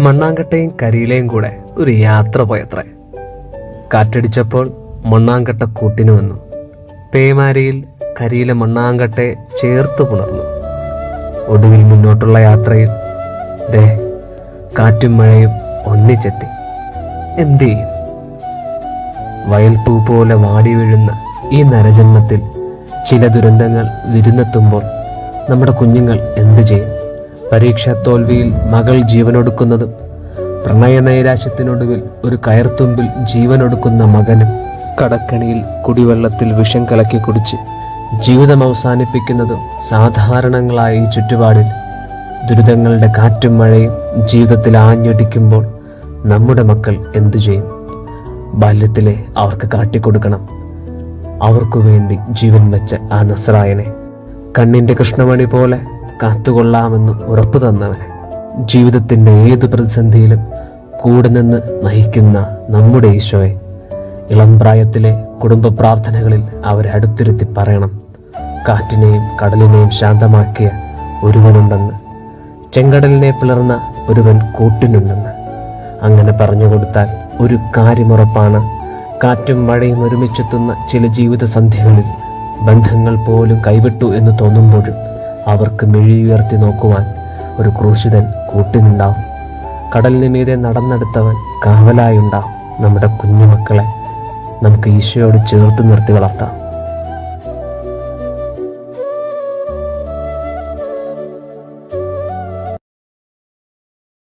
മണ്ണാങ്കട്ടയും കരിയിലയും കൂടെ ഒരു യാത്ര പോയത്രേ. കാറ്റടിച്ചപ്പോൾ മണ്ണാങ്കട്ട കൂട്ടിനു വന്നു. പേമാരിയിൽ കരിയിലെ മണ്ണാങ്കട്ടെ ചേർത്ത് പുണർന്നു. ഒടുവിൽ മുന്നോട്ടുള്ള യാത്രയിൽ ദേ കാറ്റും മഴയും ഒന്നിച്ചെത്തി. എന്ത് ചെയ്യും വയൽപ്പൂ പോലെ വാടി വീഴുന്ന ഈ നരജന്മത്തിൽ ചില ദുരന്തങ്ങൾ വിരുന്നെത്തുമ്പോൾ നമ്മുടെ കുഞ്ഞുങ്ങൾ എന്തു ചെയ്യും? പരീക്ഷാ തോൽവിയിൽ മകൾ ജീവനൊടുക്കുന്നതും പ്രണയനൈരാശ്യത്തിനൊടുവിൽ ഒരു കയർത്തുമ്പിൽ ജീവനൊടുക്കുന്ന മകനും കടക്കണിയിൽ കുടിവെള്ളത്തിൽ വിഷം കലക്കി കുടിച്ച് ജീവിതം അവസാനിപ്പിക്കുന്നതും സാധാരണങ്ങളായ ഈ ചുറ്റുപാടിൽ. ദുരിതങ്ങളുടെ കാറ്റും മഴയും ജീവിതത്തിൽ ആഞ്ഞടിക്കുമ്പോൾ നമ്മുടെ മക്കൾ എന്തു ചെയ്യും? ബാല്യത്തിലെ അവർക്ക് കാട്ടിക്കൊടുക്കണം. അവർക്കു വേണ്ടി ജീവൻ വെച്ച ആ നസ്രായനെ. കണ്ണിന്റെ കൃഷ്ണമണി പോലെ കാത്തുകൊള്ളാമെന്ന് ഉറപ്പു തന്നവനെ. ജീവിതത്തിന്റെ ഏതു പ്രതിസന്ധിയിലും കൂടെ നിന്ന് നയിക്കുന്ന നമ്മുടെ ഈശോയെ ഇളം പ്രായത്തിലെ കുടുംബ പ്രാർത്ഥനകളിൽ അവരെ അടുത്തിരുത്തി പറയണം. കാറ്റിനെയും കടലിനെയും ശാന്തമാക്കിയ ഒരുവനുണ്ടെന്ന് ചെങ്കടലിനെ പിളർന്ന ഒരുവൻ കൂട്ടിനുണ്ടെന്ന്. അങ്ങനെ പറഞ്ഞു കൊടുത്താൽ ഒരു കാര്യമുറപ്പാണ് കാറ്റും മഴയും ഒരുമിച്ചെത്തുന്ന ചില ജീവിത സന്ധ്യകളിൽ ബന്ധങ്ങൾ പോലും കൈവിട്ടു എന്ന് തോന്നുമ്പോഴും അവർക്ക് മെഴിയുയർത്തി നോക്കുവാൻ ഒരു ക്രൂശിതൻ കൂട്ടിനുണ്ടാവും. കടലിന് മീതെ നടന്നെടുത്തവൻ കാവലായുണ്ടാവും. നമ്മുടെ കുഞ്ഞുമക്കളെ നമുക്ക് ഈശോയോട് ചേർത്ത് നിർത്തി വളർത്താം.